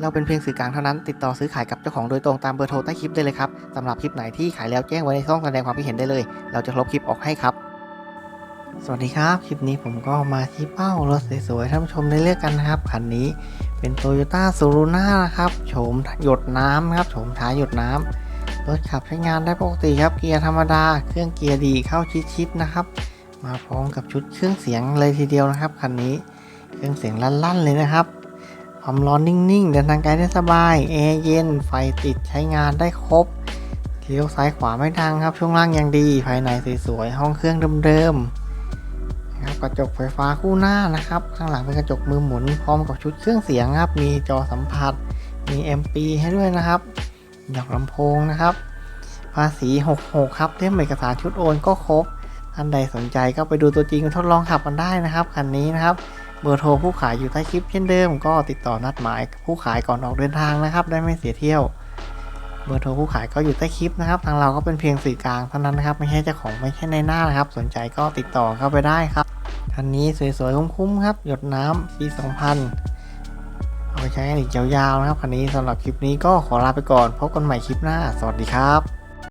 เราเป็นเพียงสื่อกลางเท่านั้น ติดต่อซื้อขายกับเจ้าของโดยตรงตามเบอร์โทรใต้คลิปได้เลยครับสำหรับคลิปไหนที่ขายแล้วแจ้งไว้ในช่องแสดงความคิดเห็นได้เลย เราจะลบคลิปออกให้ครับ สวัสดีครับ คลิปนี้ผมก็มาที่เป้ารถสวยๆท่านผู้ชมได้เลือกกันนะครับคันนี้เป็น Toyota s u r u n a นะครับโฉมหยดน้ำนะครับโฉมท้ายหยดน้ำรถขับใช้งานได้ปกติครับเกียร์ธรรมดา เครื่องเกียร์ดีเข้าชิดๆนะครับ มาพร้อมกับชุดเครื่องเสียงเลยทีเดียวนะครับคันนี้ เครื่องเสียงลั่นๆเลยนะครับ ความร้อนนิ่งๆ เดินทางไกลได้สบาย แอร์เย็น ไฟติดใช้งานได้ครบ เลี้ยวซ้ายขวาไม่ดังครับ ช่วงล่างยังดี ภายในสวยๆ ห้องเครื่องเดิมๆนะครับกระจกไฟฟ้าคู่หน้านะครับ ข้างหลังเป็นกระจกมือหมุน พร้อมกับชุดเครื่องเสียงครับ มีจอสัมผัส มี MP ให้ด้วยนะครับดอกลำโพงนะครับ ภาษี 66 ครับเล่มเอกสารชุดโอนก็ครบ ท่านใดสนใจก็ไปดูตัวจริงทดลองขับกันได้นะครับคันนี้นะครับ เบอร์โทรผู้ขายอยู่ใต้คลิปเช่นเดิม ก็ติดต่อนัดหมายผู้ขายก่อนออกเดินทางนะครับ ได้ไม่เสียเที่ยว เบอร์โทรผู้ขายก็อยู่ใต้คลิปนะครับ ทางเราก็เป็นเพียงสื่อกลางเท่านั้นนะครับ ไม่ใช่เจ้าของไม่ใช่ในหน้านะครับ สนใจก็ติดต่อเข้าไปได้ครับคันนี้สวยๆคุ้มๆครับ หยดน้ำปี2000 เอาไปใช้กันอีกยาวๆนะครับคันนี้สำหรับคลิปนี้ก็ขอลาไปก่อนพบกันใหม่คลิปหน้า สวัสดีครับ